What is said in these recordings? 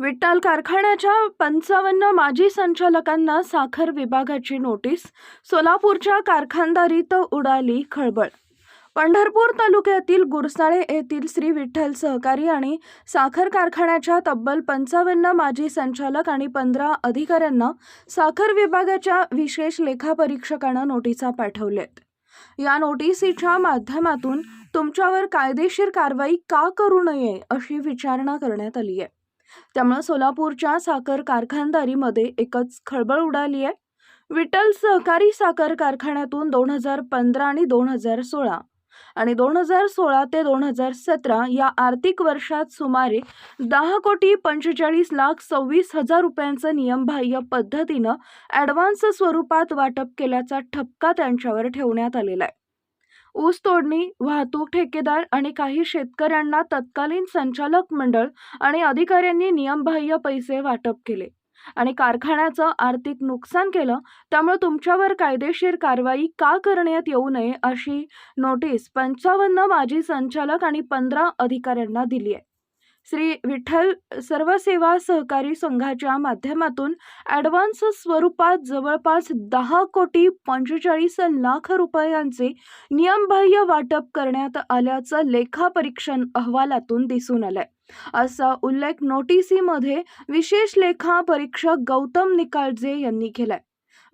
विठ्ठल कारखान्याच्या पंचावन्न माजी संचालकांना साखर विभागाची नोटीस सोलापूरच्या कारखानदारीत उडाली खळबळ. पंढरपूर तालुक्यातील गुरसाळे येथील श्री विठ्ठल सहकारी आणि साखर कारखान्याच्या तब्बल पंचावन्न माजी संचालक आणि पंधरा अधिकाऱ्यांना साखर विभागाच्या विशेष लेखापरीक्षकानं नोटिसा पाठवल्यात. या नोटिसीच्या माध्यमातून तुमच्यावर कायदेशीर कारवाई का करू नये अशी विचारणा करण्यात आली आहे त्यामुळं सोलापूरच्या साखर कारखानदारीमध्ये एकच खळबळ उडाली आहे. विठ्ठल सहकारी साखर कारखान्यातून दोन हजार पंधरा आणि दोन हजार सोळा आणि दोन हजार सोळा ते दोन हजार सतरा या आर्थिक वर्षात सुमारे दहा कोटी पंचेचाळीस लाख सव्वीस हजार रुपयांचं नियमबाह्य पद्धतीनं ॲडव्हान्स स्वरूपात वाटप केल्याचा ठपका त्यांच्यावर ठेवण्यात आलेला आहे. ऊस तोडणी वाहतूक ठेकेदार आणि काही शेतकऱ्यांना तत्कालीन संचालक मंडळ आणि अधिकाऱ्यांनी नियमबाह्य पैसे वाटप केले आणि कारखान्याचं आर्थिक नुकसान केलं त्यामुळे तुमच्यावर कायदेशीर कारवाई का करण्यात येऊ नये अशी नोटीस पंचावन्न माजी संचालक आणि पंधरा अधिकाऱ्यांना दिली आहे. श्री विठ्ठल सर्व सेवा सहकारी संघाच्या माध्यमातून ॲडव्हान्स स्वरूपात जवळपास दहा कोटी पंचेचाळीस लाख रुपयांचे नियमबाह्य वाटप करण्यात आल्याचं लेखापरीक्षण अहवालातून दिसून आलंय. असा उल्लेख नोटिसीमध्ये विशेष लेखा परीक्षक गौतम निकाळजे यांनी केलाय.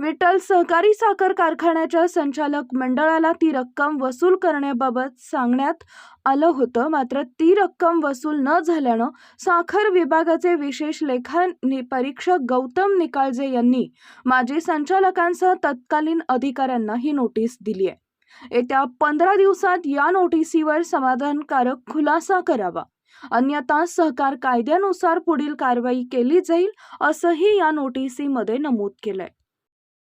विठ्ठल सहकारी साखर कारखान्याच्या संचालक मंडळाला ती रक्कम वसूल करण्याबाबत सांगण्यात आलं होतं. मात्र ती रक्कम वसूल न झाल्यानं साखर विभागाचे विशेष लेखा नि- परीक्षक गौतम निकाळजे यांनी माजी संचालकांसह तत्कालीन अधिकाऱ्यांना ही नोटीस दिली आहे. येत्या पंधरा दिवसात या नोटिसीवर समाधानकारक खुलासा करावा. अन्यथा सहकार कायद्यानुसार पुढील कारवाई केली जाईल असंही या नोटिसीमध्ये नमूद केलंय.